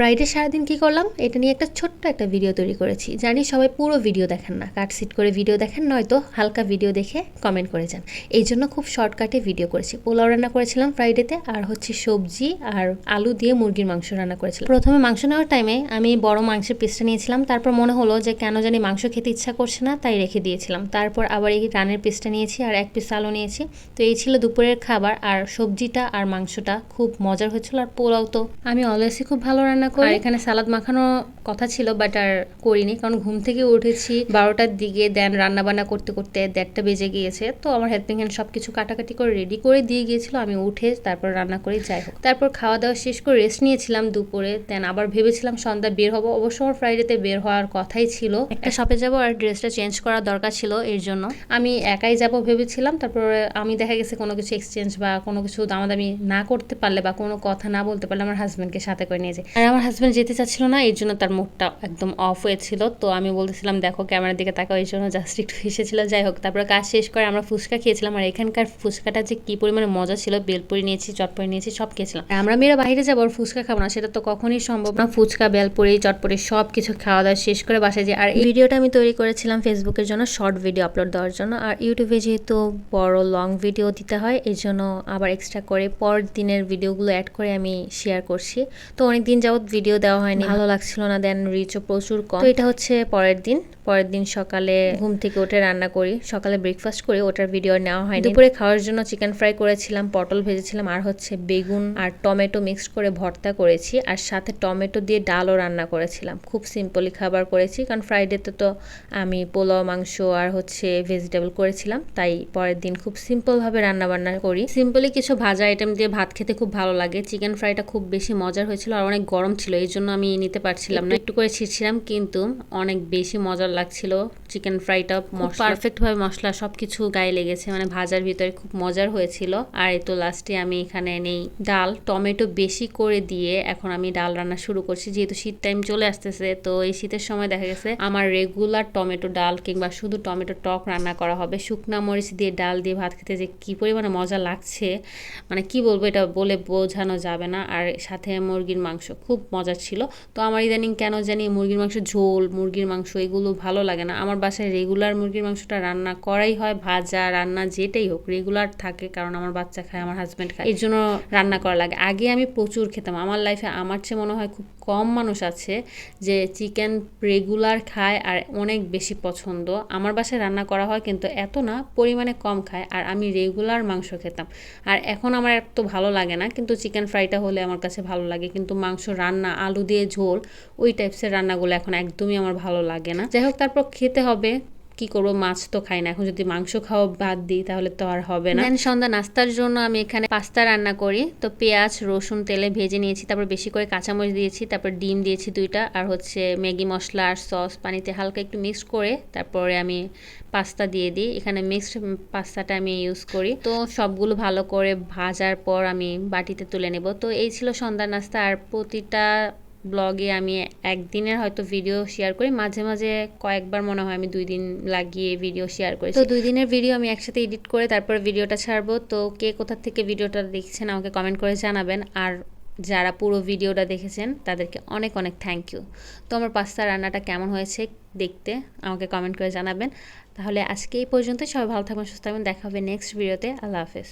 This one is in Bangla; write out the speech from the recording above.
ফ্রাইডে সারাদিন কি করলাম? এটা নিয়ে একটা ছোট্ট একটা ভিডিও তৈরি করেছি। জানি সবাই পুরো ভিডিও দেখেন না। কাটসিট করে ভিডিও দেখেন, নয়তো হালকা ভিডিও দেখে কমেন্ট করে যান। এই জন্য খুব শর্টকাটে ভিডিও করেছি। পোলাও রান্না করেছিলাম ফ্রাইডেতে আর হচ্ছে সবজি আর আলু দিয়ে মুরগির মাংস রান্না করেছিলাম। প্রথমে মাংস নেওয়ার টাইমে আমি বড় মাংসের পিসটা নিয়েছিলাম। তারপর মনে হলো যে কেন জানি মাংস খেতে ইচ্ছা করছে না, তাই রেখে দিয়েছিলাম। তারপর আবার এই রানের পিসটা নিয়েছি আর এক পিস আলু নিয়েছি। তো এই ছিল দুপুরের খাবার, আর সবজিটা আর মাংসটা খুব মজার হয়েছিল, আর পোলাও তো। আমি অলওয়েজই খুব ভালো রান্না করি? এখানে সালাদ মাখানো কথা ছিল বাট আর করিনি কারণ ঘুম থেকে উঠেছি বারোটার দিকে দেন রান্না বান্না করতে করতে দেড়টা বেজে গিয়েছে তো আমার হেল্পিং হ্যান্ড সব কিছু কাটাকাটি করে রেডি করে দিয়ে গিয়েছিল আমি উঠে তারপর রান্না করে যাই হোক। তারপর খাওয়া দাওয়া শেষ করে রেস্ট নিয়েছিলাম দুপুরে দেন আবার ভেবেছিলাম সন্ধ্যা বের হব অবশ্য আমার ফ্রাইডেতে বের হওয়ার কথাই ছিল। একটা শপে যাব আর ড্রেসটা চেঞ্জ করা দরকার ছিল এর জন্য। আমি একাই যাব ভেবেছিলাম তারপরে আমি দেখা গেছে কোনো কিছু এক্সচেঞ্জ বা কোনো কিছু দামাদামি না করতে পারলে বা কোনো কথা না বলতে পারলে আমার হাজব্যান্ডকে সাথে করে নিয়ে যাই। আর আমার হাজব্যান্ড যেতে চাচ্ছিল না এর জন্য তার মুখটা একদম অফ হয়েছিল তো আমি বলতেছিলাম, দেখো ক্যামেরার দিকে তাকাও, এই জন্য জাস্ট একটু এসেছিল যাই হোক, তারপরে কাজ শেষ করে আমরা ফুচকা খেয়েছিলাম। আর এখানকার ফুচকাটা যে কী পরিমাণে মজা ছিল, বেলপুরি নিয়েছি চটপড়ি নিয়েছি, সব খেয়েছিলাম। আমরা মেয়েরা বাইরে যাব আর ফুচকা খাব না, সেটা তো কখনই সম্ভব না। ফুচকা, বেলপুরি চটপড়ি সব কিছু খাওয়া দাওয়া শেষ করে বাসায় যাই আর এই ভিডিওটা আমি তৈরি করেছিলাম ফেসবুকের জন্য শর্ট ভিডিও আপলোড দেওয়ার জন্য। আর ইউটিউবে যেহেতু বড় লং ভিডিও দিতে হয়, এই জন্য আবার এক্সট্রা করে পর দিনের ভিডিওগুলো অ্যাড করে আমি শেয়ার করছি। তো অনেক দিন যাবত ভিডিও দেওয়া হয়নি। ভালো লাগছিল না দেন রিচও প্রচুর কম। তো এটা হচ্ছে পরের দিন। পরের দিন সকালে ঘুম থেকে উঠে রান্না করি। সকালে ব্রেকফাস্ট করি ওটার ভিডিও নেওয়া হয়নি। দুপুরে খাওয়ার জন্য চিকেন ফ্রাই করেছিলাম পটল ভেজেছিলাম আর হচ্ছে বেগুন আর টমেটো মিক্সড করে ভর্তা করেছি আর সাথে টমেটো দিয়ে ডালও রান্না করেছিলাম। খুব সিম্পলি খাবার করেছি কারণ ফ্রাইডেতে তো আমি পোলাও মাংস আর হচ্ছে ভেজিটেবল করেছিলাম তাই পরের দিন খুব সিম্পলভাবে রান্না বান্না করি। সিম্পলি কিছু ভাজা আইটেম দিয়ে ভাত খেতে খুব ভালো লাগে। চিকেন ফ্রাইটা খুব বেশি মজার হয়েছিল আর অনেক গরম ছিল এই জন্য আমি নিতে পারছিলাম না। একটু করে ছিঁড়ছিলাম কিন্তু অনেক বেশি মজার লাগছিল। চিকেন ফ্রাইটা পারফেক্টভাবে মশলা। সব কিছু গায়ে লেগেছে মানে ভাজার ভিতরে খুব মজার হয়েছিল। আর এই তো লাস্টে আমি এখানে নেই। ডাল টমেটো বেশি করে দিয়ে এখন আমি ডাল রান্না শুরু করছি। যেহেতু শীত টাইম চলে আসতেছে তো এই শীতের সময় দেখা গেছে আমার রেগুলার টমেটো ডাল কিংবা শুধু টমেটো টক রান্না করা হবে। শুকনা মরিচ দিয়ে ডাল দিয়ে ভাত খেতে যে কী পরিমাণে মজা লাগছে মানে কি বলব এটা বলে বোঝানো যাবে না। আর সাথে মুরগির মাংস খুব মজা ছিল। তো আমার ইদানিং কেন জানি মুরগির মাংস ঝোল, মুরগির মাংস এগুলো ভালো লাগে না। আমার বাসায় রেগুলার মুরগির মাংসটা রান্না করাই হয়, ভাজা, রান্না যেটাই হোক রেগুলার থাকে কারণ আমার বাচ্চা খায়, আমার হাজব্যান্ড খায়। এর জন্য রান্না করা লাগে। আগে আমি প্রচুর খেতাম। আমার লাইফে আমার চেয়ে মনে হয় খুব কম মানুষ আছে যে চিকেন রেগুলার খায় আর অনেক বেশি পছন্দ। আমার বাসায় রান্না করা হয় কিন্তু এত না, পরিমাণে কম খায় আর আমি রেগুলার মাংস খেতাম। আর এখন আমার এত ভালো লাগে না, কিন্তু চিকেন ফ্রাইটা হলে আমার কাছে ভালো লাগে। কিন্তু মাংস, রান্না, আলু দিয়ে ঝোল, ওই টাইপসের রান্নাগুলো এখন একদমই আমার ভালো লাগে না। যাই হোক, তারপর খেতে হবে। কি করব, মাছ তো খাই না। এখন যদি মাংস খাওয়া বাদ দিই, তাহলে তো আর হবে না। সন্ধ্যা নাস্তার জন্য আমি এখানে পাস্তা রান্না করি। তো পেঁয়াজ, রসুন, তেলে ভেজে নিয়েছি, তারপর বেশি করে কাঁচামরিচ দিয়েছি, তারপর ডিম দিয়েছি দুইটা, আর হচ্ছে ম্যাগি মশলা আর সস পানিতে হালকা একটু মিক্স করে, তারপরে আমি পাস্তা দিয়ে দিই। এখানে মিক্সড পাস্তাটা আমি ইউজ করি। তো সবগুলো ভালো করে ভাজার পর আমি বাটিতে তুলে নেব। তো এই ছিল সন্ধ্যা নাস্তা। আর প্রতিটা ব্লগে আমি একদিনের হয়তো ভিডিও শেয়ার করি। মাঝে মাঝে কয়েকবার মনে হয় আমি দুই দিন লাগিয়ে ভিডিও শেয়ার করি তো দুই দিনের ভিডিও আমি একসাথে এডিট করে তারপর ভিডিওটা ছাড়বো। তো কে কোথা থেকে ভিডিওটা দেখছেন আমাকে কমেন্ট করে জানাবেন। আর যারা পুরো ভিডিওটা দেখেছেন, তাদেরকে অনেক অনেক থ্যাংক ইউ তো আমার পাস্তা রান্নাটা কেমন হয়েছে দেখতে আমাকে কমেন্ট করে জানাবেন। তাহলে আজকে এই পর্যন্ত সবাই ভালো থাকবেন, সুস্থ থাকবেন। দেখা হবে নেক্সট ভিডিওতে আল্লাহ হাফেজ।